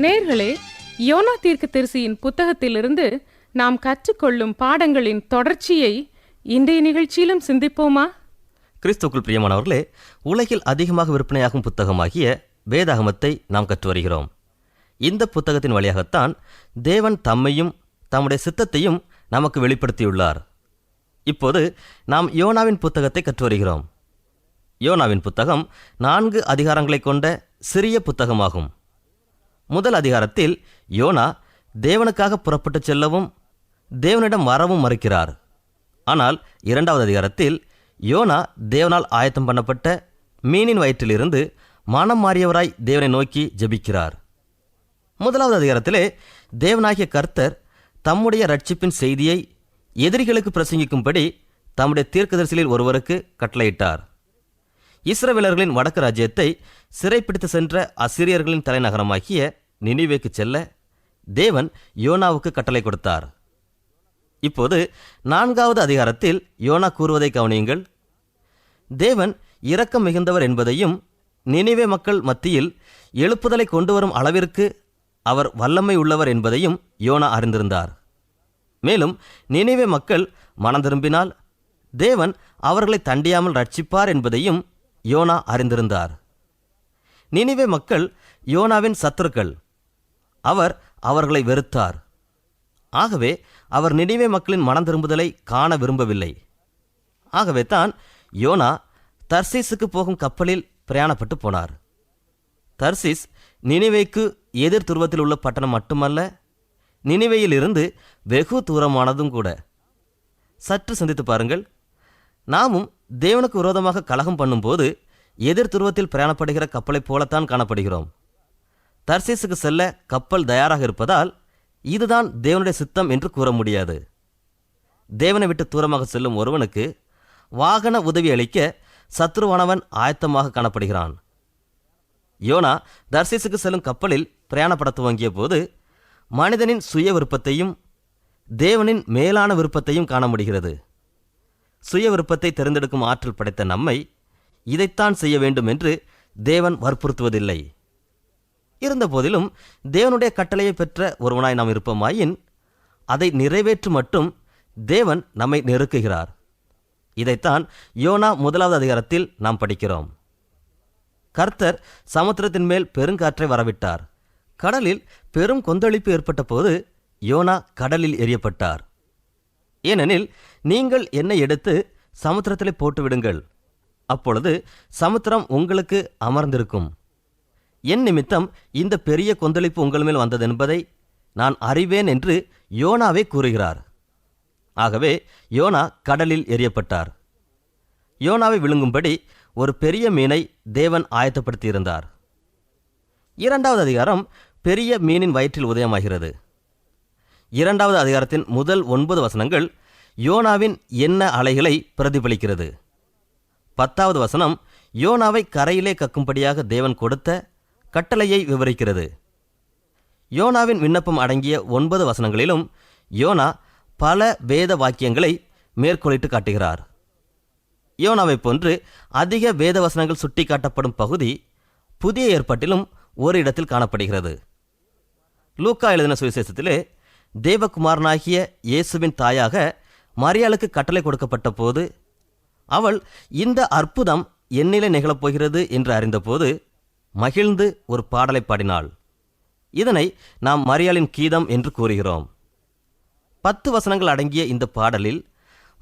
நேர்களே யோனா தீர்க்கதரிசியின் புத்தகத்திலிருந்து நாம் கற்றுக்கொள்ளும் பாடங்களின் தொடர்ச்சியை இன்றைய நிகழ்ச்சியிலும் சிந்திப்போமா? கிறிஸ்துக்குள் பிரியமானவர்களே உலகில் அதிகமாக விற்பனையாகும் புத்தகமாகிய வேதாகமத்தை நாம் கற்று வருகிறோம் இந்த புத்தகத்தின் வழியாகத்தான் தேவன் தம்மையும் தம்முடைய சித்தத்தையும் நமக்கு வெளிப்படுத்தியுள்ளார். இப்போது நாம் யோனாவின் புத்தகத்தை கற்று வருகிறோம் யோனாவின் புத்தகம் நான்கு அதிகாரங்களைக் கொண்ட சிறிய புத்தகமாகும். முதல் அதிகாரத்தில் யோனா தேவனுக்காக புறப்பட்டுச் செல்லவும் தேவனிடம் வரவும் மறுக்கிறார். ஆனால் இரண்டாவது அதிகாரத்தில் யோனா தேவனால் ஆயத்தம் பண்ணப்பட்ட மீனின் வயிற்றிலிருந்து மனம் மாறியவராய் தேவனை நோக்கி ஜெபிக்கிறார். முதலாவது அதிகாரத்திலே தேவனாகிய கர்த்தர் தம்முடைய ரட்சிப்பின் செய்தியை எதிரிகளுக்கு பிரசங்கிக்கும்படி தம்முடைய தீர்க்கதரிசிலில் ஒருவருக்கு கட்டளையிட்டார். இஸ்ரவேலர்களின் வடக்கு ராஜ்யத்தை சிறைப்பிடித்து சென்ற அசிரியர்களின் தலைநகரமாகிய நினிவேக்கு செல்ல தேவன் யோனாவுக்கு கட்டளை கொடுத்தார். இப்போது நான்காவது அதிகாரத்தில் யோனா கூறுவதை கவனியுங்கள். தேவன் இரக்கம் மிகுந்தவர் என்பதையும் நினிவே மக்கள் மத்தியில் எழுப்புதலை கொண்டு வரும் அளவிற்கு அவர் வல்லமை உள்ளவர் என்பதையும் யோனா அறிந்திருந்தார். மேலும் நினிவே மக்கள் மனம் திரும்பினால் தேவன் அவர்களை தண்டியாமல் ரட்சிப்பார் என்பதையும் யோனா அறிந்திருந்தார். நினிவே மக்கள் யோனாவின் சத்துருக்கள். அவர் அவர்களை வெறுத்தார். ஆகவே அவர் நினைவே மக்களின் மனம் திரும்புதலை காண விரும்பவில்லை. ஆகவே தான் யோனா தர்சீஸுக்கு போகும் கப்பலில் பிரயாணப்பட்டு போனார். தர்சிஸ் நினைவைக்கு எதிர் துருவத்தில் உள்ள பட்டணம் மட்டுமல்ல நினைவையிலிருந்து வெகு தூரமானதும் கூட. சற்று சிந்தித்து பாருங்கள். நாமும் தேவனுக்கு விரோதமாக கலகம் பண்ணும்போது எதிர் துருவத்தில் பிரயாணப்படுகிற கப்பலைப் போலத்தான் காணப்படுகிறோம். தர்சீஸுக்கு செல்ல கப்பல் தயாராக இருப்பதால் இதுதான் தேவனுடைய சித்தம் என்று கூற முடியாது. தேவனை விட்டு தூரமாக செல்லும் ஒருவனுக்கு வாகன உதவி அளிக்க சத்ருவானவன் ஆயத்தமாக காணப்படுகிறான். யோனா தர்சீஸுக்கு செல்லும் கப்பலில் பிரயாணப்பட துவங்கிய போது மனிதனின் சுய விருப்பத்தையும் தேவனின் மேலான விருப்பத்தையும் காண முடிகிறது. சுய விருப்பத்தை தேர்ந்தெடுக்கும் ஆற்றல் படைத்த நம்மை இதைத்தான் செய்ய வேண்டும் என்று தேவன் வற்புறுத்துவதில்லை. இருந்தபோதிலும் தேவனுடைய கட்டளையை பெற்ற ஒருவனாய் நாம் இருப்போமாயின் அதை நிறைவேற்று மட்டும் தேவன் நம்மை நெருக்குகிறார். இதைத்தான் யோனா முதலாவது அதிகாரத்தில் நாம் படிக்கிறோம். கர்த்தர் சமுத்திரத்தின் மேல் பெருங்காற்றை வரவிட்டார். கடலில் பெரும் கொந்தளிப்பு ஏற்பட்ட போது யோனா கடலில் எரியப்பட்டார். ஏனெனில் நீங்கள் என்னை எடுத்து சமுத்திரத்தில் போட்டுவிடுங்கள். அப்பொழுது சமுத்திரம் உங்களுக்கு அமர்ந்திருக்கும். என் நிமித்தம் இந்த பெரிய கொந்தளிப்பு உங்கள் மேல் வந்ததென்பதை நான் அறிவேன் என்று யோனாவே கூறுகிறார். ஆகவே யோனா கடலில் எரியப்பட்டார் யோனாவை விழுங்கும்படி ஒரு பெரிய மீனை தேவன் ஆயத்தப்படுத்தியிருந்தார். இரண்டாவது அதிகாரம் பெரிய மீனின் வயிற்றில் உதயமாகிறது. இரண்டாவது அதிகாரத்தின் முதல் ஒன்பது வசனங்கள் யோனாவின் எண்ண அலைகளை பிரதிபலிக்கிறது. பத்தாவது வசனம் யோனாவை கரையிலே கக்கும்படியாக தேவன் கொடுத்த கட்டளையை விவரிக்கிறது. யோனாவின் விண்ணப்பம் அடங்கிய ஒன்பது வசனங்களிலும் யோனா பல வேத வாக்கியங்களை மேற்கோளிட்டு காட்டுகிறார். யோனாவைப் போன்று அதிக வேத வசனங்கள் சுட்டிக்காட்டப்படும் பகுதி புதிய ஏற்பாட்டிலும் ஒரு இடத்தில் காணப்படுகிறது. லூக்கா எழுதின சுவிசேஷத்திலே தேவகுமாரனாகிய இயேசுவின் தாயாக மரியாளுக்கு கட்டளை கொடுக்கப்பட்ட போது அவள் இந்த அற்புதம் என்னிலே நிகழப்போகிறது என்று அறிந்தபோது மகிழ்ந்து ஒரு பாடலை பாடினாள். இதனை நாம் மரியாளின் கீதம் என்று கூறுகிறோம். பத்து வசனங்கள் அடங்கிய இந்த பாடலில்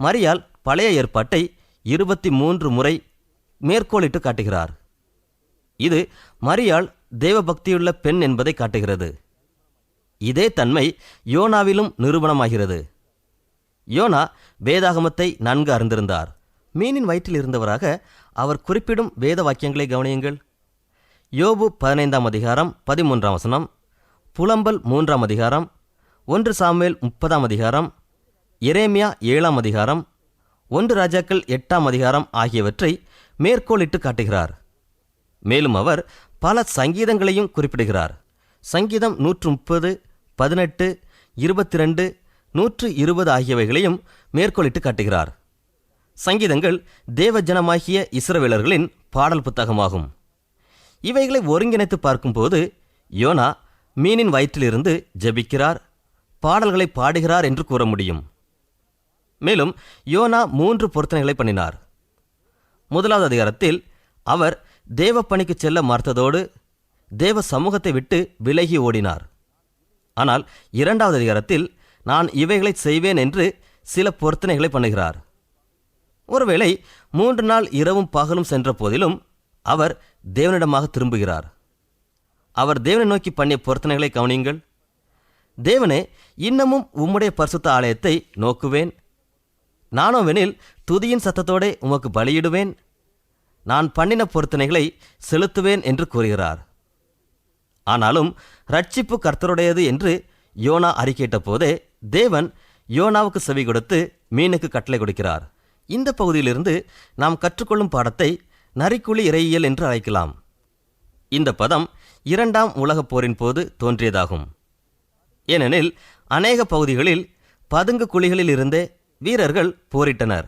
மரியாள் பழைய ஏற்பாட்டை இருபத்தி மூன்று முறை மேற்கோளிட்டு காட்டுகிறார். இது மரியாள் தேவபக்தியுள்ள பெண் என்பதை காட்டுகிறது. இதே தன்மை யோனாவிலும் நிரூபணமாகிறது யோனா வேதாகமத்தை நன்கு அறிந்திருந்தார். மீனின் வயிற்றில் இருந்தவராக அவர் குறிப்பிடும் வேத வாக்கியங்களை கவனியுங்கள். யோபு பதினைந்தாம் அதிகாரம் பதிமூன்றாம் வசனம் புலம்பல் மூன்றாம் அதிகாரம் ஒன்று சாமுவேல் முப்பதாம் அதிகாரம் எரேமியா ஏழாம் அதிகாரம் ஒன்று ராஜாக்கள் எட்டாம் அதிகாரம் ஆகியவற்றை மேற்கோளிட்டு காட்டுகிறார். மேலும் அவர் பல சங்கீதங்களையும் குறிப்பிடுகிறார். சங்கீதம் நூற்று முப்பது பதினெட்டு இருபத்தி ரெண்டு நூற்று இருபது ஆகியவைகளையும் மேற்கோளிட்டு காட்டுகிறார். சங்கீதங்கள் தேவஜனமாகிய இஸ்ரவேலர்களின் பாடல் புத்தகமாகும். இவைகளை ஒருங்கிணைத்து பார்க்கும்போது யோனா மீனின் வயிற்றிலிருந்து ஜெபிக்கிறார் பாடல்களை பாடுகிறார் என்று கூற முடியும். மேலும் யோனா மூன்று பொருத்தனைகளை பண்ணினார். முதலாவது அதிகாரத்தில் அவர் தேவ பணிக்கு செல்ல மறுத்ததோடு தேவ சமூகத்தை விட்டு விலகி ஓடினார். ஆனால் இரண்டாவது அதிகாரத்தில் நான் இவைகளை செய்வேன் என்று சில பொருத்தனைகளை பண்ணுகிறார். ஒருவேளை மூன்று நாள் இரவும் பகலும் சென்ற போதிலும் அவர் தேவனிடமாக திரும்புகிறார். அவர் தேவனை நோக்கி பண்ணிய பொருத்தனைகளை கவனியுங்கள். தேவனே இன்னமும் உம்முடைய பரிசுத்த ஆலயத்தை நோக்குவேன். நானோவெனில் துதியின் சத்தத்தோடே உமக்கு பலியிடுவேன். நான் பண்ணின பொருத்தனைகளை செலுத்துவேன் என்று கூறுகிறார். ஆனாலும் ரட்சிப்பு கர்த்தருடையது என்று யோனா அறிக்கையிட்ட போதே தேவன் யோனாவுக்கு செவி கொடுத்து மீனுக்கு கட்டளை கொடுக்கிறார். இந்த பகுதியிலிருந்து நாம் கற்றுக்கொள்ளும் பாடத்தை நரிக்குழி இறையியல் என்று அழைக்கலாம். இந்த பதம் இரண்டாம் உலகப் போரின் போது தோன்றியதாகும். ஏனெனில் அநேக பகுதிகளில் பதுங்கு குழிகளில் இருந்தே வீரர்கள் போரிட்டனர்.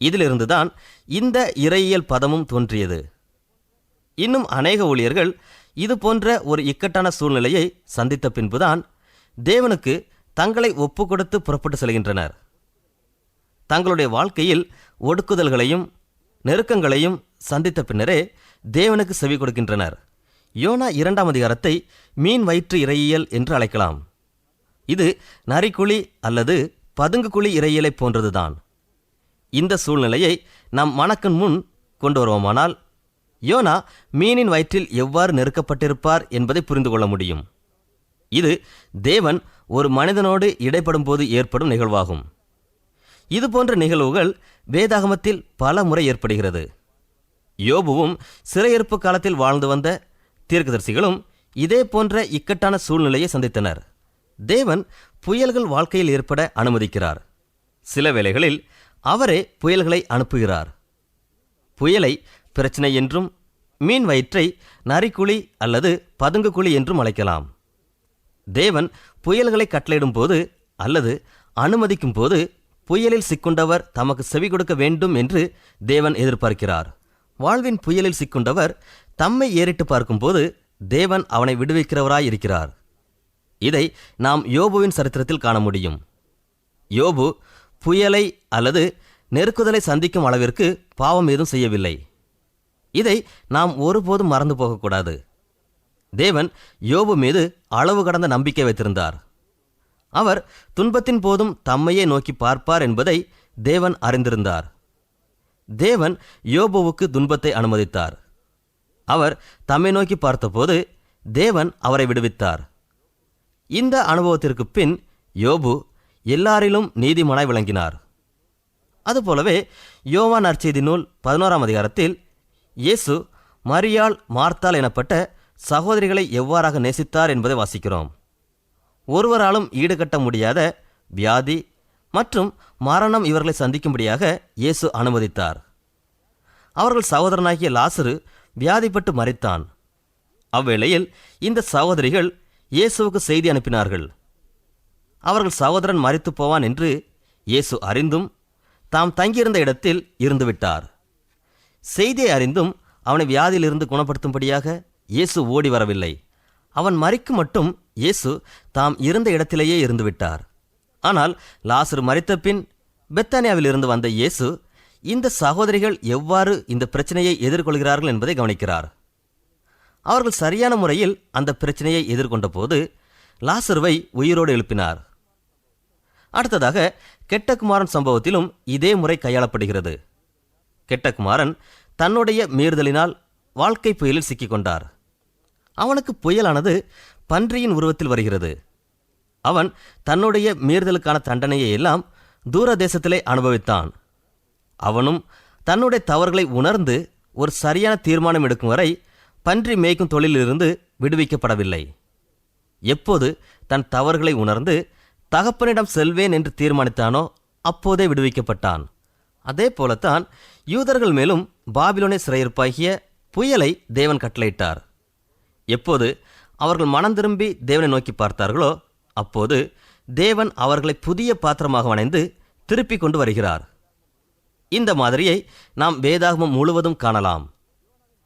இதிலிருந்துதான் இந்த இறையியல் பதமும் தோன்றியது. இன்னும் அநேக ஊழியர்கள் இது போன்ற ஒரு இக்கட்டான சூழ்நிலையை சந்தித்த பின்புதான் தேவனுக்கு தங்களை ஒப்பு கொடுத்து புறப்பட்டு செல்கின்றனர். தங்களுடைய வாழ்க்கையில் ஒடுக்குதல்களையும் நெருக்கங்களையும் சந்தித்த பின்னரே தேவனுக்கு செவி கொடுக்கின்றனர். யோனா இரண்டாம் அதிகாரத்தை மீன் வயிற்று இறையியல் என்று அழைக்கலாம். இது நரிக்குழி அல்லது பதுங்கு குழி இறையியலை போன்றதுதான். இந்த சூழ்நிலையை நம் மனக்கண் முன் கொண்டு வருவோமானால் யோனா மீனின் வயிற்றில் எவ்வாறு நெருக்கப்பட்டிருப்பார் என்பதை புரிந்து கொள்ள முடியும். இது தேவன் ஒரு மனிதனோடு இடைப்படும் போது ஏற்படும் நிகழ்வாகும். இது போன்ற நிகழ்வுகள் வேதாகமத்தில் பல முறை ஏற்படுகிறது. யோபுவும் சிறையிருப்பு காலத்தில் வாழ்ந்து வந்த தீர்க்கதரிசிகளும் இதே போன்ற இக்கட்டான சூழ்நிலையை சந்தித்தனர். தேவன் புயல்கள் வாழ்க்கையில் ஏற்பட அனுமதிக்கிறார். சில வேளைகளில் அவரே புயல்களை அனுப்புகிறார். புயலை பிரச்சனை என்றும் மீன் வயிற்றை நரிக்குழி அல்லது பதுங்கு குழி என்றும் அழைக்கலாம். தேவன் புயல்களை கட்டளையிடும் போது அல்லது அனுமதிக்கும் போது புயலில் சிக்குண்டவர் தமக்கு செவி கொடுக்க வேண்டும் என்று தேவன் எதிர்பார்க்கிறார். வாழ்வின் புயலில் சிக்குண்டவர் தம்மை ஏறிட்டு பார்க்கும்போது தேவன் அவனை விடுவிக்கிறவராய் இருக்கிறார் இதை நாம் யோபுவின் சரித்திரத்தில் காண முடியும். யோபு புயலை அல்லது நெருக்குதலை சந்திக்கும் அளவிற்கு பாவம் ஏதும் செய்யவில்லை. இதை நாம் ஒருபோதும் மறந்து போகக்கூடாது. தேவன் யோபு மீது அளவு கடந்த நம்பிக்கை வைத்திருந்தார். அவர் துன்பத்தின் போதும் தம்மையே நோக்கி பார்ப்பார் என்பதை தேவன் அறிந்திருந்தார். தேவன் யோபுவுக்கு துன்பத்தை அனுமதித்தார். அவர் தம்மை நோக்கி பார்த்தபோது தேவன் அவரை விடுவித்தார். இந்த அனுபவத்திற்கு பின் யோபு எல்லாரிலும் நீதிமானாய் விளங்கினார். அதுபோலவே யோவான் நற்செய்தி நூல் பதினோராம் அதிகாரத்தில் இயேசு மரியாள் மார்த்தாள் எனப்பட்ட சகோதரிகளை எவ்வாறாக நேசித்தார் என்பதை வாசிக்கிறோம். ஒருவராலும் ஈடுகட்ட முடியாத வியாதி மற்றும் மரணம் இவர்களை சந்திக்கும்படியாக இயேசு அனுமதித்தார். அவர்கள் சகோதரனாகிய லாசரு வியாதிப்பட்டு மறைத்தான் அவ்வேளையில் இந்த சகோதரிகள் இயேசுவுக்கு செய்தி அனுப்பினார்கள். அவர்கள் சகோதரன் மறித்து போவான் என்று இயேசு அறிந்தும் தாம் தங்கியிருந்த இடத்தில் இருந்துவிட்டார் செய்தியை அறிந்தும் அவனை வியாதியிலிருந்து குணப்படுத்தும்படியாக இயேசு ஓடி வரவில்லை. அவன் மறிக்கு மட்டும் இயேசு தாம் இருந்த இடத்திலேயே இருந்துவிட்டார். ஆனால் லாசரு மறித்த பின் பெத்தானியாவில் இருந்து வந்த இயேசு இந்த சகோதரிகள் எவ்வாறு இந்த பிரச்சனையை எதிர்கொள்கிறார்கள் என்பதை கவனிக்கிறார். அவர்கள் சரியான முறையில் அந்த பிரச்சனையை எதிர்கொண்ட போது லாசருவை உயிரோடு எழுப்பினார். அடுத்ததாக கெட்டகுமாரன் சம்பவத்திலும் இதே முறை கையாளப்படுகிறது. கெட்டகுமாரன் தன்னுடைய மீறுதலினால் வாழ்க்கை புயலில் சிக்கிக்கொண்டார். அவனுக்கு புயலானது பன்றியின் உருவத்தில் வருகிறது. அவன் தன்னுடைய மீறுதலுக்கான தண்டனையை எல்லாம் தூர தேசத்திலே அனுபவித்தான். அவனும் தன்னுடைய தவறுகளை உணர்ந்து ஒரு சரியான தீர்மானம் எடுக்கும் வரை பன்றி மேய்க்கும் தொழிலிலிருந்து விடுவிக்கப்படவில்லை. எப்போது தன் தவறுகளை உணர்ந்து தகப்பனிடம் செல்வேன் என்று தீர்மானித்தானோ அப்போதே விடுவிக்கப்பட்டான். அதே போலத்தான் யூதர்கள் மேலும் பாபிலோனே சிறையிருப்பாகிய புயலை தேவன் கட்டளையிட்டார். எப்போது அவர்கள் மனம் திரும்பி தேவனை நோக்கி பார்த்தார்களோ அப்போது தேவன் அவர்களை புதிய பாத்திரமாக வணைந்து திருப்பிக் கொண்டு வருகிறார். இந்த மாதிரியை நாம் வேதாகமம் முழுவதும் காணலாம்.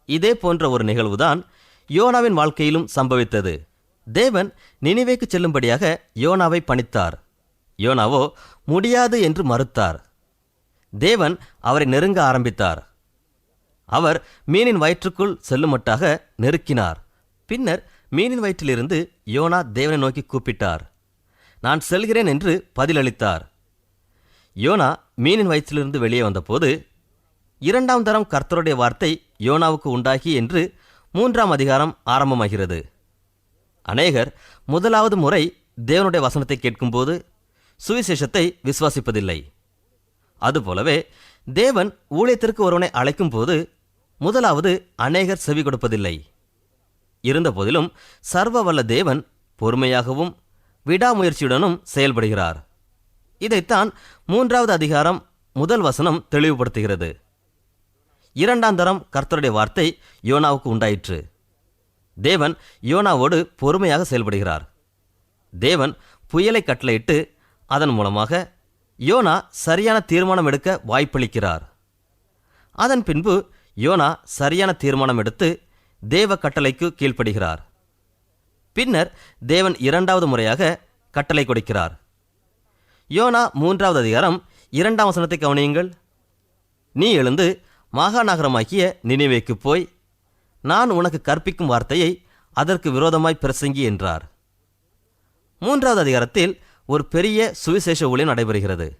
இதே போன்ற ஒரு நிகழ்வுதான் யோனாவின் வாழ்க்கையிலும் சம்பவித்தது. தேவன் நினைவேக்கு செல்லும்படியாக யோனாவை பணித்தார். யோனாவோ முடியாது என்று மறுத்தார். தேவன் அவரை நெருங்க ஆரம்பித்தார். அவர் மீனின் வயிற்றுக்குள் செல்லுமட்டாக நெருக்கினார். பின்னர் மீனின் வயிற்றிலிருந்து யோனா தேவனை நோக்கி கூப்பிட்டார். நான் செல்கிறேன் என்று பதிலளித்தார். யோனா மீனின் வயிற்றிலிருந்து வெளியே வந்தபோது இரண்டாம் தரம் கர்த்தருடைய வார்த்தை யோனாவுக்கு உண்டாகி என்று மூன்றாம் அதிகாரம் ஆரம்பமாகிறது. அநேகர் முதலாவது முறை தேவனுடைய வசனத்தை கேட்கும்போது சுவிசேஷத்தை விசுவாசிப்பதில்லை. அதுபோலவே தேவன் ஊழியத்திற்கு ஒருவனை அழைக்கும்போது முதலாவது அநேகர் செவி கொடுப்பதில்லை. இருந்தபோதிலும் சர்வவல்ல தேவன் பொறுமையாகவும் விடாமுயற்சியுடனும் செயல்படுகிறார். இதைத்தான் மூன்றாவது அதிகாரம் முதல் வசனம் தெளிவுபடுத்துகிறது. இரண்டாம் தரம் கர்த்தருடைய வார்த்தை யோனாவுக்கு உண்டாயிற்று. தேவன் யோனாவோடு பொறுமையாக செயல்படுகிறார். தேவன் புயலை கட்டளையிட்டு அதன் மூலமாக யோனா சரியான தீர்மானம் எடுக்க வாய்ப்பளிக்கிறார். அதன் பின்பு யோனா சரியான தீர்மானம் எடுத்து தேவ கட்டளைக்கு கீழ்ப்படுகிறார். பின்னர் தேவன் இரண்டாவது முறையாக கட்டளை கொடுக்கிறார். யோனா மூன்றாவது அதிகாரம் இரண்டாம் வசனத்தை கவனியுங்கள். நீ எழுந்து மாகாநகரமாகிய நினைவேக்கு போய் நான் உனக்கு கற்பிக்கும் வார்த்தையை அதற்கு விரோதமாய் பிரசங்கி என்றார். மூன்றாவது அதிகாரத்தில் ஒரு பெரிய சுவிசேஷ ஊழியம் நடைபெறுகிறது.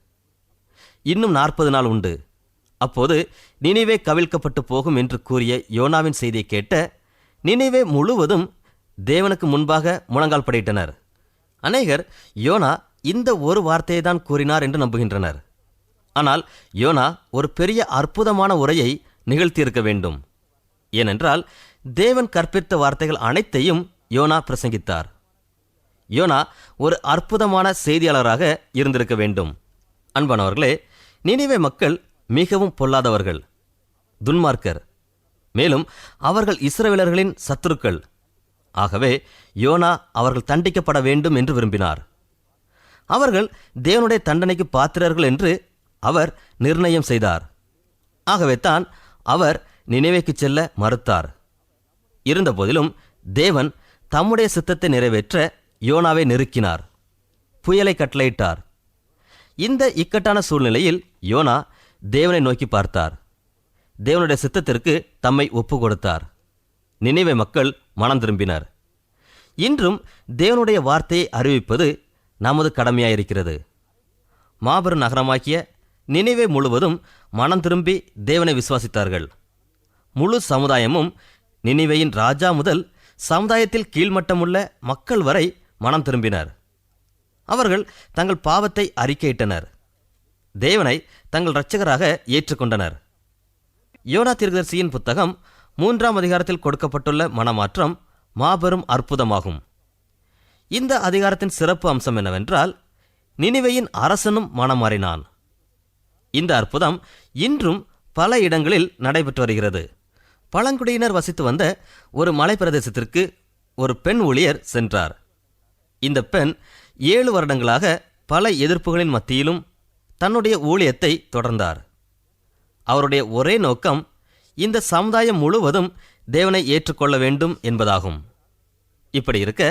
இன்னும் நாற்பது நாள் உண்டு. அப்போது நினைவே கவிழ்க்கப்பட்டு போகும் என்று கூறிய யோனாவின் செய்தியை கேட்ட நினைவே முழுவதும் தேவனுக்கு முன்பாக முழங்கால் படையிட்டனர் அநேகர் யோனா இந்த ஒரு வார்த்தையை தான் கூறினார் என்று நம்புகின்றனர். ஆனால் யோனா ஒரு பெரிய அற்புதமான உரையை நிகழ்த்தியிருக்க வேண்டும். ஏனென்றால் தேவன் கற்பித்த வார்த்தைகள் அனைத்தையும் யோனா பிரசங்கித்தார். யோனா ஒரு அற்புதமான செய்தியாளராக இருந்திருக்க வேண்டும். அன்பானவர்களே நினைவே மக்கள் மிகவும் பொல்லாதவர்கள். துன்மார்க்கர். மேலும் அவர்கள் இஸ்ரவேலர்களின் சத்துருக்கள். ஆகவே யோனா அவர்கள் தண்டிக்கப்பட வேண்டும் என்று விரும்பினார். அவர்கள் தேவனுடைய தண்டனைக்கு பாத்திரர்கள் என்று அவர் நிர்ணயம் செய்தார். ஆகவே தான் அவர் நினைவேக்கு செல்ல மறுத்தார். இருந்தபோதிலும் தேவன் தம்முடைய சித்தத்தை நிறைவேற்ற யோனாவை நெருக்கினார். புயலை கட்டளையிட்டார். இந்த இக்கட்டான சூழ்நிலையில் யோனா தேவனை நோக்கி பார்த்தார். தேவனுடைய சித்தத்திற்கு தம்மை ஒப்பு கொடுத்தார் நினைவே மக்கள் மனம் திரும்பினர். இன்றும் தேவனுடைய வார்த்தையை அறிவிப்பது நமது கடமையாயிருக்கிறது. மாபெரும் நகரமாக்கிய நினைவே முழுவதும் மனம் திரும்பி தேவனை விசுவாசித்தார்கள். முழு சமுதாயமும் நினைவையின் ராஜா முதல் சமுதாயத்தில் கீழ்மட்டமுள்ள மக்கள் வரை மனம் திரும்பினர். அவர்கள் தங்கள் பாவத்தை அறிக்கையிட்டனர். தேவனை தங்கள் இரட்சகராக ஏற்றுக்கொண்டனர். யோனா தீர்க்கதரிசியின் புத்தகம் மூன்றாம் அதிகாரத்தில் கொடுக்கப்பட்டுள்ள மனமாற்றம் மாபெரும் அற்புதமாகும். இந்த அதிகாரத்தின் சிறப்பு அம்சம் என்னவென்றால் நினிவையின் அரசனும் மனம் மாறினான் இந்த அற்புதம் இன்றும் பல இடங்களில் நடைபெற்று வருகிறது. பழங்குடியினர் வசித்து வந்த ஒரு மலைப்பிரதேசத்திற்கு ஒரு பெண் ஊழியர் சென்றார். இந்த பெண் ஏழு வருடங்களாக பல எதிர்ப்புகளின் மத்தியிலும் தன்னுடைய ஊழியத்தை தொடர்ந்தார். அவருடைய ஒரே நோக்கம் இந்த சமுதாயம் முழுவதும் தேவனை ஏற்றுக்கொள்ள வேண்டும் என்பதாகும். இப்படி இருக்க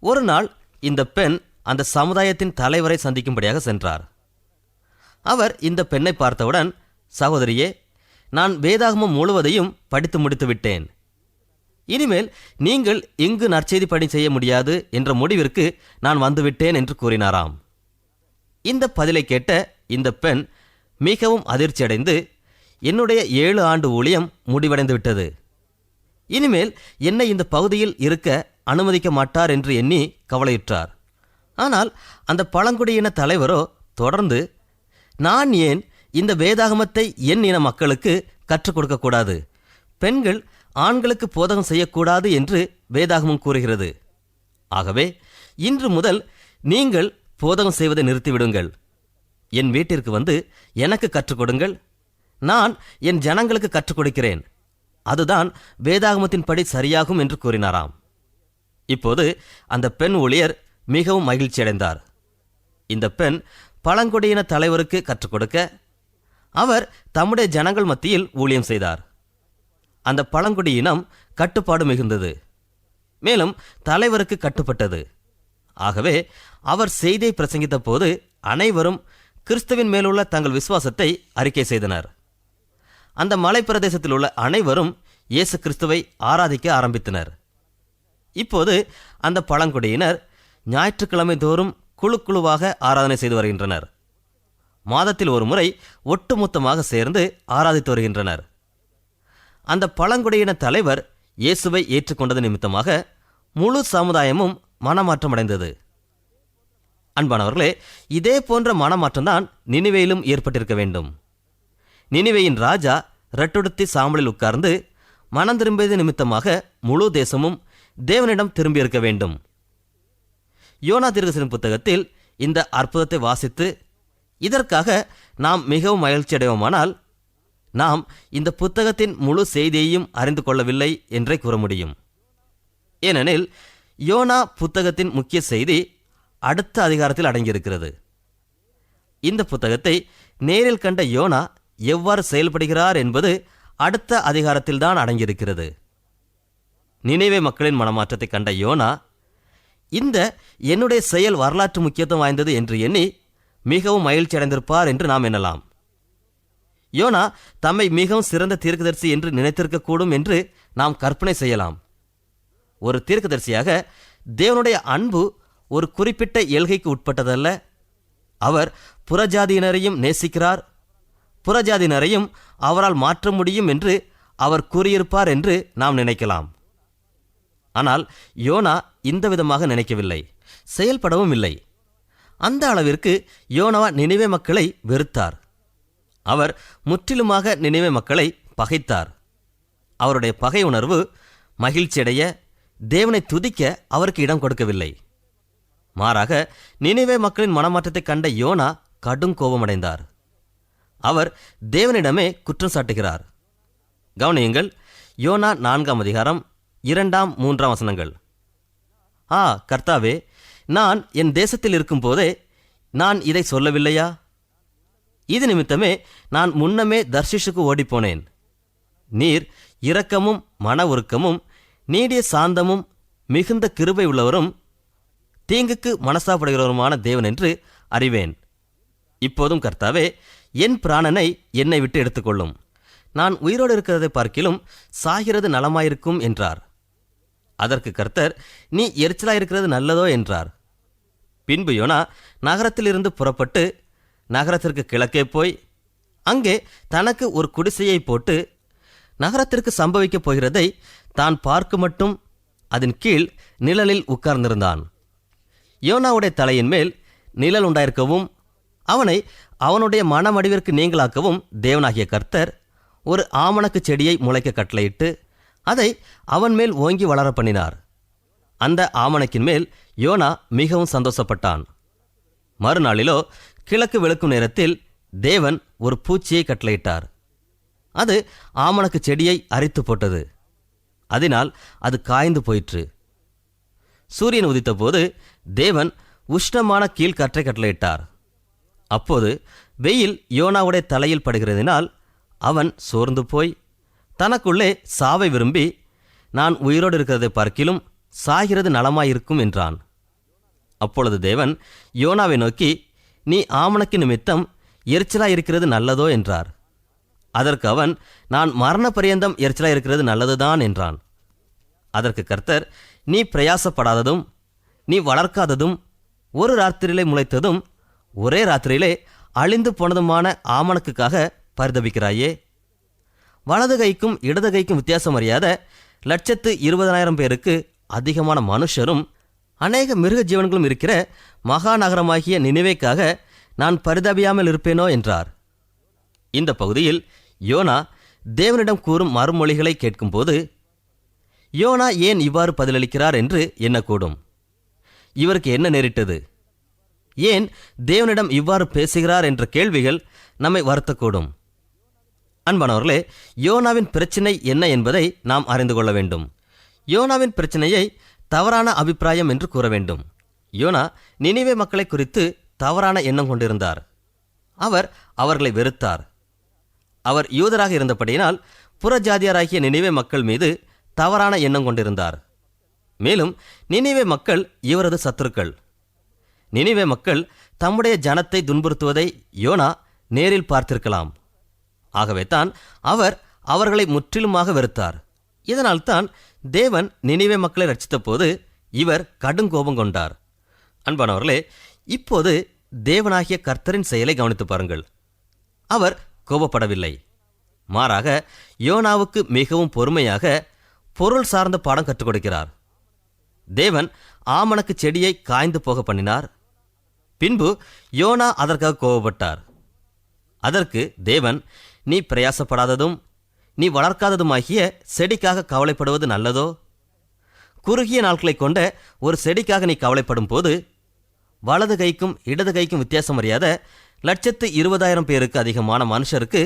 ஒரு நாள் இந்த பெண் அந்த சமுதாயத்தின் தலைவரை சந்திக்கும்படியாக சென்றார். அவர் இந்த பெண்ணை பார்த்தவுடன் சகோதரியே நான் வேதாகமம் முழுவதையும் படித்து முடித்து விட்டேன். இனிமேல் நீங்கள் இங்கு நற்செய்தி பணி செய்ய முடியாது என்ற முடிவிற்கு நான் வந்துவிட்டேன் என்று கூறினாராம். இந்த பதிலை கேட்ட இந்த பெண் மிகவும் அதிர்ச்சியடைந்து என்னுடைய ஏழு ஆண்டு ஊழியம் முடிவடைந்து விட்டது இனிமேல் என்னை இந்த பகுதியில் இருக்க அனுமதிக்க மாட்டார் என்று எண்ணி கவலையுற்றார். ஆனால் அந்த பழங்குடியின தலைவரோ தொடர்ந்து நான் ஏன் இந்த வேதாகமத்தை என் இன மக்களுக்கு கற்றுக் கொடுக்கக்கூடாது பெண்கள் ஆண்களுக்கு போதகம் செய்யக்கூடாது என்று வேதாகமம் கூறுகிறது. ஆகவே இன்று முதல் நீங்கள் போதகம் செய்வதை நிறுத்திவிடுங்கள். என் வீட்டிற்கு வந்து எனக்கு கற்றுக் கொடுங்கள். நான் என் ஜனங்களுக்கு கற்றுக் கொடுக்கிறேன். அதுதான் வேதாகமத்தின்படி சரியாகும் என்று கூறினாராம். இப்போது அந்த பெண் ஊழியர் மிகவும் மகிழ்ச்சியடைந்தார் இந்த பெண் பழங்குடியின தலைவருக்கு கற்றுக் கொடுக்க அவர் தம்முடைய ஜனங்கள் மத்தியில் ஊழியம் செய்தார். அந்த பழங்குடியினம் கட்டுப்பாடு மிகுந்தது. மேலும் தலைவருக்கு கட்டுப்பட்டது. ஆகவே அவர் செய்தியை பிரசங்கித்த போது அனைவரும் கிறிஸ்துவின் மேலுள்ள தங்கள் விசுவாசத்தை அறிக்கை செய்தனர். அந்த மலைப்பிரதேசத்தில் உள்ள அனைவரும் இயேசு கிறிஸ்துவை ஆராதிக்க ஆரம்பித்தனர். இப்போது அந்த பழங்குடியினர் ஞாயிற்றுக்கிழமை தோறும் குழு குழுவாக ஆராதனை செய்து வருகின்றனர். மாதத்தில் ஒரு முறை ஒட்டுமொத்தமாக சேர்ந்து ஆராதித்து வருகின்றனர். அந்த பழங்குடியின தலைவர் இயேசுவை ஏற்றுக்கொண்டது நிமித்தமாக முழு சமுதாயமும் மனமாற்றமடைந்தது. அன்பானவர்களே இதே போன்ற மனமாற்றம்தான் நினிவேயிலும் ஏற்பட்டிருக்க வேண்டும். நினிவேயின் ராஜா ரெட்டொடுத்தி சாம்பலில் உட்கார்ந்து மனம் திரும்பியது நிமித்தமாக முழு தேசமும் தேவனிடம் திரும்பியிருக்க வேண்டும். யோனா தீர்க்கதரிசன புத்தகத்தில் இந்த அற்புதத்தை வாசித்து இதற்காக நாம் மிகவும் மகிழ்ச்சி அடைவோமானால் நாம் இந்த புத்தகத்தின் முழு செய்தியையும் அறிந்து கொள்ளவில்லை என்றே கூற முடியும். ஏனெனில் யோனா புத்தகத்தின் முக்கிய செய்தி அடுத்த அதிகாரத்தில் அடங்கியிருக்கிறது. இந்த புத்தகத்தை நேரில் கண்ட யோனா எவ்வாறு செயல்படுகிறார் என்பது அடுத்த அதிகாரத்தில்தான் அடங்கியிருக்கிறது. நினைவே மக்களின் மனமாற்றத்தை கண்ட யோனா இந்த என்னுடைய செயல் வரலாற்று முக்கியத்துவம் வாய்ந்தது என்று எண்ணி மிகவும் மகிழ்ச்சி அடைந்திருப்பார் என்று நாம் எண்ணலாம். யோனா தம்மை மிகவும் சிறந்த தீர்க்கதரிசி என்று நினைத்திருக்கக்கூடும் என்று நாம் கற்பனை செய்யலாம். ஒரு தீர்க்கதரிசியாக தேவனுடைய அன்பு ஒரு குறிப்பிட்ட எல்கைக்கு உட்பட்டதல்ல. அவர் புறஜாதியினரையும் நேசிக்கிறார். புறஜாதியினரையும் அவரால் மாற்ற முடியும் என்று அவர் கூறியிருப்பார் என்று நாம் நினைக்கலாம். ஆனால் யோனா இந்த விதமாக நினைக்கவில்லை. செயல்படவும் இல்லை. அந்த அளவிற்கு யோனவா நினைவே மக்களை வெறுத்தார். அவர் முற்றிலுமாக நினைவே மக்களை பகைத்தார். அவருடைய பகை உணர்வு மகிழ்ச்சியடைய தேவனை துதிக்க அவருக்கு இடம் கொடுக்கவில்லை. மாறாக நினைவே மக்களின் மனமாற்றத்தை கண்ட யோனா கடும் கோபமடைந்தார். அவர் தேவனிடமே குற்றம் சாட்டுகிறார். கவனியுங்கள் யோனா நான்காம் அதிகாரம் இரண்டாம் மூன்றாம் வசனங்கள். ஆ கர்த்தாவே நான் என் தேசத்தில் இருக்கும்போதே நான் இதை சொல்லவில்லையா? இது நிமித்தமே நான் முன்னமே தர்ஷிஷுக்கு ஓடிப்போனேன். நீர் இரக்கமும் மன உருக்கமும் நீடிய சாந்தமும் மிகுந்த கிருபை உள்ளவரும் தீங்குக்கு மனசாப்படுகிறவருமான தேவன் என்று அறிவேன். இப்போதும் கர்த்தாவே என் பிராணனை என்னை விட்டு எடுத்துக்கொள்ளும். நான் உயிரோடு இருக்கிறதை பார்க்கிலும் சாகிறது நலமாயிருக்கும் என்றார். அதற்கு கர்த்தர் நீ எரிச்சலாயிருக்கிறது நல்லதோ என்றார். பின்பு யோனா நகரத்திலிருந்து புறப்பட்டு நகரத்திற்கு கிழக்கே போய் அங்கே தனக்கு ஒரு குடிசையை போட்டு நகரத்திற்கு சம்பவிக்கப் போகிறதை தான் பார்க்க மட்டும் அதன் கீழ் நிழலில் உட்கார்ந்திருந்தான். யோனாவுடைய தலையின் மேல் நிழல் உண்டாயிருக்கவும் அவனை அவனுடைய மனமடிவிற்கு நீங்களாக்கவும் தேவனாகிய கர்த்தர் ஒரு ஆமணக்கு செடியை முளைக்க கட்டளையிட்டு அதை அவன் மேல் ஓங்கி வளர பண்ணினார். அந்த ஆமணக்கின் மேல் யோனா மிகவும் சந்தோஷப்பட்டான். மறுநாளிலோ கிழக்கு வெளுக்கும் நேரத்தில் தேவன் ஒரு பூச்சியை கட்டளையிட்டார். அது ஆமணக்கு செடியை அரித்து போட்டது. அதனால் அது காய்ந்து போயிற்று. சூரியன் உதித்தபோது தேவன் உஷ்ணமான கீழ்காற்றை கட்டளையிட்டார். அப்போது வெயில் யோனாவுடைய தலையில் படுகிறதினால் அவன் சோர்ந்து போய் தனக்குள்ளே சாவை விரும்பி நான் உயிரோடு இருக்கிறதை பார்க்கிலும் சாகிறது நலமாயிருக்கும் என்றான். அப்பொழுது தேவன் யோனாவை நோக்கி நீ ஆமணக்கு நிமித்தம் எரிச்சலாய் இருக்கிறது நல்லதோ என்றார். அதற்கு அவன் நான் மரண பரியந்தம் எரிச்சலாய் இருக்கிறது நல்லதுதான் என்றான். அதற்கு கர்த்தர் நீ பிரயாசப்படாததும் நீ வளர்க்காததும் ஒரு ராத்திரியிலே முளைத்ததும் ஒரே ராத்திரியிலே அழிந்து போனதுமான ஆமணக்குக்காக பரிதபிக்கிறாயே. வலது கைக்கும் இடது கைக்கும் வித்தியாசம் அறியாத லட்சத்து இருபதனாயிரம் பேருக்கு அதிகமான மனுஷரும் அநேக மிருக ஜீவன்களும் இருக்கிற மகாநகரமாகிய நினைவேக்காக நான் பரிதபியாமல் இருப்பேனோ என்றார். இந்த பகுதியில் யோனா தேவனிடம் கூறும் மறுமொழிகளை கேட்கும்போது யோனா ஏன் இவ்வாறு பதிலளிக்கிறார் என்று எண்ணக்கூடும். இவருக்கு என்ன நேரிட்டது? ஏன் தேவனிடம் இவ்வாறு பேசுகிறார் என்ற கேள்விகள் நம்மை வருத்தக்கூடும். அன்பானவர்களே யோனாவின் பிரச்சினை என்ன என்பதை நாம் அறிந்து கொள்ள வேண்டும். யோனாவின் பிரச்சனையை தவறான அபிப்பிராயம் என்று கூற வேண்டும். யோனா நினைவே மக்களை குறித்து தவறான எண்ணம் கொண்டிருந்தார். அவர் அவர்களை வெறுத்தார். அவர் யூதராக இருந்தபடியினால் புறஜாதியாராகிய நினைவே மக்கள் மீது தவறான எண்ணம் கொண்டிருந்தார். மேலும் நினைவே மக்கள் இவரது சத்துருக்கள். நினைவே மக்கள் தம்முடைய ஜனத்தை துன்புறுத்துவதை யோனா நேரில் பார்த்திருக்கலாம். ஆகவே தான் அவர் அவர்களை முற்றிலுமாக வெறுத்தார். இதனால்தான் தேவன் நினைவே மக்களை ரட்சித்த போது இவர் கடுங்கோபம் கொண்டார். அன்பானவர்களே இப்போது தேவனாகிய கர்த்தரின் செயலை கவனித்து பாருங்கள். அவர் கோபப்படவில்லை. மாறாக யோனாவுக்கு மிகவும் பொறுமையாக பொருள் சார்ந்த பாடம் கற்றுக் கொடுக்கிறார். தேவன் ஆமணக்கு செடியை காய்ந்து போக பண்ணினார். பின்பு யோனா அதற்காக கோபப்பட்டார். அதற்கு தேவன் நீ பிரயாசப்படாததும் நீ வளர்க்காததுமாகிய செடிக்காக கவலைப்படுவது நல்லதோ? குறுகிய நாட்களை கொண்ட ஒரு செடிக்காக நீ கவலைப்படும் போது வலது கைக்கும் இடது கைக்கும் வித்தியாசம் அறியாத லட்சத்து இருபதாயிரம் பேருக்கு அதிகமான மனுஷருக்கு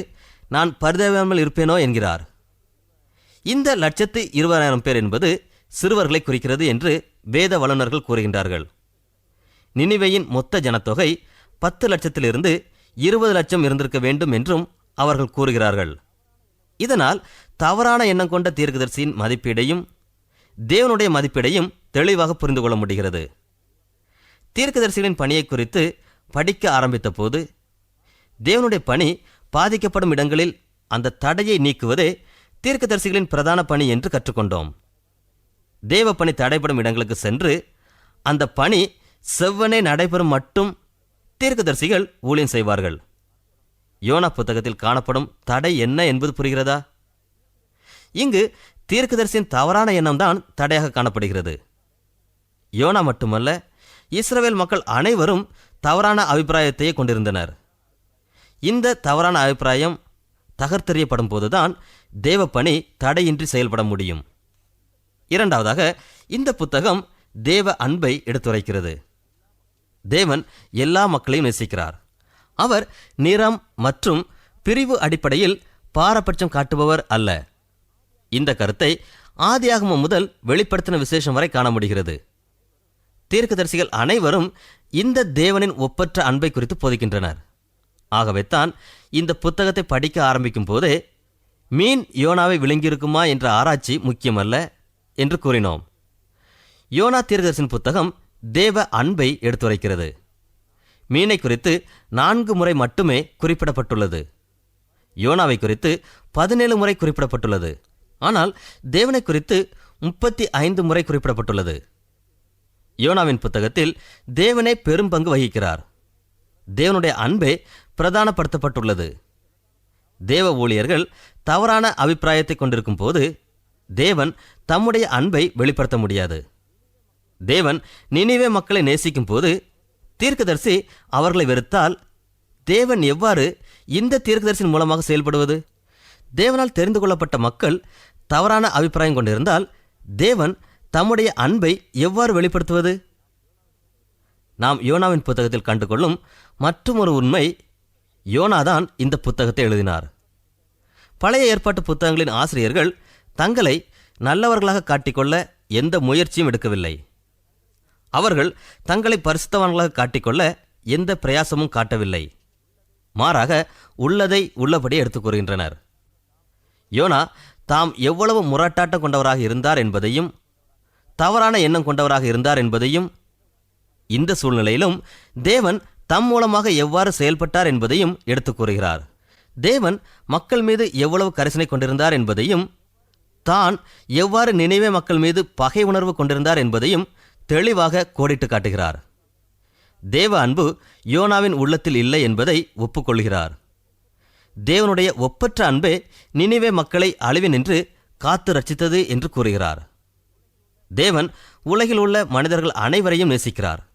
நான் பரிதாபாமல் இருப்பேனோ? என்கிறார். இந்த லட்சத்து இருபதாயிரம் பேர் என்பது சிறுவர்களை குறிக்கிறது என்று வேத வல்லுநர்கள் கூறுகின்றார்கள். நினிவேயின் மொத்த ஜனத்தொகை பத்து லட்சத்திலிருந்து இருபது லட்சம் இருந்திருக்க வேண்டும் என்றும் அவர்கள் கூறுகிறார்கள். இதனால் தவறான எண்ணம் கொண்ட தீர்க்கதரிசியின் மதிப்பீடையும் தேவனுடைய மதிப்பீடையும் தெளிவாக புரிந்து கொள்ள முடிகிறது. தீர்க்கதரிசிகளின் பணியை குறித்து படிக்க ஆரம்பித்த போது தேவனுடைய பணி பாதிக்கப்படும் இடங்களில் அந்த தடையை நீக்குவதே தீர்க்கதரிசிகளின் பிரதான பணி என்று கற்றுக்கொண்டோம். தேவ பணி தடைப்படும் இடங்களுக்கு சென்று அந்த பணி செவ்வனே நடைபெறும் மட்டும் தீர்க்கதரிசிகள் ஊழியம் செய்வார்கள். யோனா புத்தகத்தில் காணப்படும் தடை என்ன என்பது புரிகிறதா? இங்கு தீர்க்கதரிசியின் தவறான எண்ணம்தான் தடையாக காணப்படுகிறது. யோனா மட்டுமல்ல இஸ்ரவேல் மக்கள் அனைவரும் தவறான அபிப்பிராயத்தையே கொண்டிருந்தனர். இந்த தவறான அபிப்பிராயம் தகர்த்தெறியப்படும் போதுதான் தேவ பணி தடையின்றி செயல்பட முடியும். இரண்டாவதாக இந்த புத்தகம் தேவ அன்பை எடுத்துரைக்கிறது. தேவன் எல்லா மக்களையும் நேசிக்கிறார். அவர் நிறம் மற்றும் பிரிவு அடிப்படையில் பாரபட்சம் காட்டுபவர் அல்ல. இந்த கருத்தை ஆதியாகமம் முதல் வெளிப்படுத்தின விசேஷம் வரை காண முடிகிறது. தீர்க்கதரிசிகள் அனைவரும் இந்த தேவனின் ஒப்பற்ற அன்பை குறித்து போதிக்கின்றனர். ஆகவே தான் இந்த புத்தகத்தை படிக்க ஆரம்பிக்கும் போதே மீன் யோனாவை விளங்கியிருக்குமா என்ற ஆராய்ச்சி முக்கியமல்ல என்று கூறினோம். யோனா தீர்க்கதரிசின் புத்தகம் தேவ அன்பை எடுத்துரைக்கிறது. மீனை குறித்து நான்கு முறை மட்டுமே குறிப்பிடப்பட்டுள்ளது. யோனாவை குறித்து பதினேழு முறை குறிப்பிடப்பட்டுள்ளது. ஆனால் தேவனை குறித்து முப்பத்தி ஐந்து முறை குறிப்பிடப்பட்டுள்ளது. யோனாவின் புத்தகத்தில் தேவனே பெரும் பங்கு வகிக்கிறார். தேவனுடைய அன்பே பிரதானப்படுத்தப்பட்டுள்ளது. தேவ ஊழியர்கள் தவறான அபிப்பிராயத்தை கொண்டிருக்கும் போது தேவன் தம்முடைய அன்பை வெளிப்படுத்த முடியாது. தேவன் நினைவே மக்களை நேசிக்கும் போது தீர்க்கதரிசி அவர்களை வெறுத்தால் தேவன் எவ்வாறு இந்த தீர்க்கதரிசின் மூலமாக செயல்படுவது? தேவனால் தெரிந்து கொள்ளப்பட்ட மக்கள் தவறான அபிப்பிராயம் கொண்டிருந்தால் தேவன் தம்முடைய அன்பை எவ்வாறு வெளிப்படுத்துவது? நாம் யோனாவின் புத்தகத்தில் கண்டுகொள்ளும் மற்றுமொரு உண்மை யோனாதான் இந்த புத்தகத்தை எழுதினார். பழைய ஏற்பாட்டு புத்தகங்களின் ஆசிரியர்கள் தங்களை நல்லவர்களாக காட்டிக்கொள்ள எந்த முயற்சியும் எடுக்கவில்லை. அவர்கள் தங்களை பரிசுத்தவான்களாக காட்டிக்கொள்ள எந்த பிரயாசமும் காட்டவில்லை. மாறாக உள்ளதை உள்ளபடி எடுத்துக் கூறுகின்றனர். யோனா தாம் எவ்வளவு முரட்டாட்டம் கொண்டவராக இருந்தார் என்பதையும் தவறான எண்ணம் கொண்டவராக இருந்தார் என்பதையும் இந்த சூழ்நிலையிலும் தேவன் தம் மூலமாக எவ்வாறு செயல்பட்டார் என்பதையும் எடுத்துக் கூறுகிறார். தேவன் மக்கள் மீது எவ்வளவு கரிசனை கொண்டிருந்தார் என்பதையும் தான் எவ்வாறு நினைவே மக்கள் மீது பகை உணர்வு கொண்டிருந்தார் என்பதையும் தெளிவாக கோடிட்டு காட்டுகிறார். தேவ அன்பு யோனாவின் உள்ளத்தில் இல்லை என்பதை ஒப்புக்கொள்கிறார். தேவனுடைய ஒப்பற்ற அன்பே நினைவே மக்களை அழிவினின்று காத்து ரட்சித்தது என்று கூறுகிறார். தேவன் உலகில் உள்ள மனிதர்கள் அனைவரையும் நேசிக்கிறார்.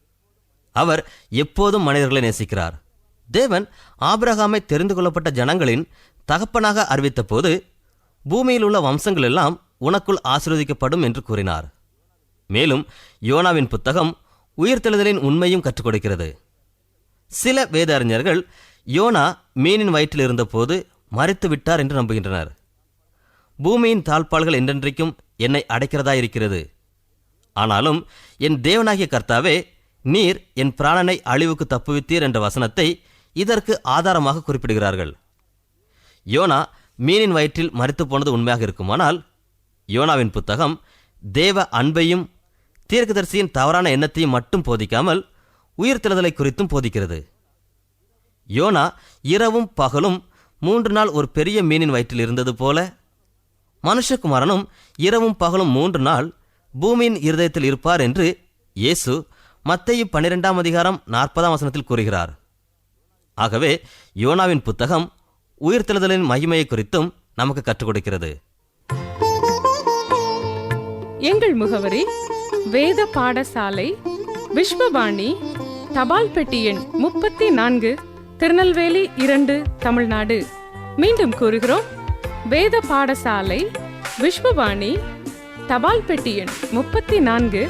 அவர் எப்போதும் மனிதர்களை நேசிக்கிறார். தேவன் ஆபிரகாமை தெரிந்து கொள்ளப்பட்ட ஜனங்களின் தகப்பனாக அறிவித்த போது பூமியில் உள்ள வம்சங்கள் எல்லாம் உனக்குள் ஆசிர்வதிக்கப்படும் என்று கூறினார். மேலும் யோனாவின் புத்தகம் உயிர்த்தெழுதலின் உண்மையும் கற்றுக் கொடுக்கிறது. சில வேத அறிஞர்கள் யோனா மீனின் வயிற்றில் இருந்தபோது மறித்து விட்டார் என்று நம்புகின்றனர். பூமியின் தாழ்பால்கள் என்றென்றைக்கும் என்னை அடைக்கிறதா இருக்கிறது ஆனாலும் என் தேவனாகிய கர்த்தாவே நீர் என் பிராணனை அழிவுக்கு தப்புவித்தீர் என்ற வசனத்தை இதற்கு ஆதாரமாக குறிப்பிடுகிறார்கள். யோனா மீனின் வயிற்றில் மறித்து போனது உண்மையாக இருக்குமானால் யோனாவின் புத்தகம் தேவ அன்பையும் தீர்க்கதரிசியின் தவறான எண்ணத்தையும் மட்டும் போதிக்காமல் உயிர்த்தெழுதலை குறித்தும் போதிக்கிறது. யோனா இரவும் பகலும் மூன்று நாள் ஒரு பெரிய மீனின் வயிற்றில் இருந்தது போல மனுஷகுமாரனும் இரவும் பகலும் மூன்று நாள் பூமியின் இருதயத்தில் இருப்பார் என்று இயேசு மத்தேயு பன்னிரெண்டாம் அதிகாரம் நாற்பதாம் வசனத்தில் கூறுகிறார். ஆகவே யோனாவின் புத்தகம் உயிர்த்தெழுதலின் மகிமையை குறித்தும் நமக்கு கற்றுக் கொடுக்கிறது. எங்கள் முகவரி வேத பாடசாலை விஸ்வபாணி தபால் பெட்டி எண் முப்பத்தி நான்கு திருநெல்வேலி இரண்டு தமிழ்நாடு. மீண்டும் கூறுகிறோம் வேத பாடசாலை விஸ்வபாணி தபால் பெட்டி எண் முப்பத்தி நான்கு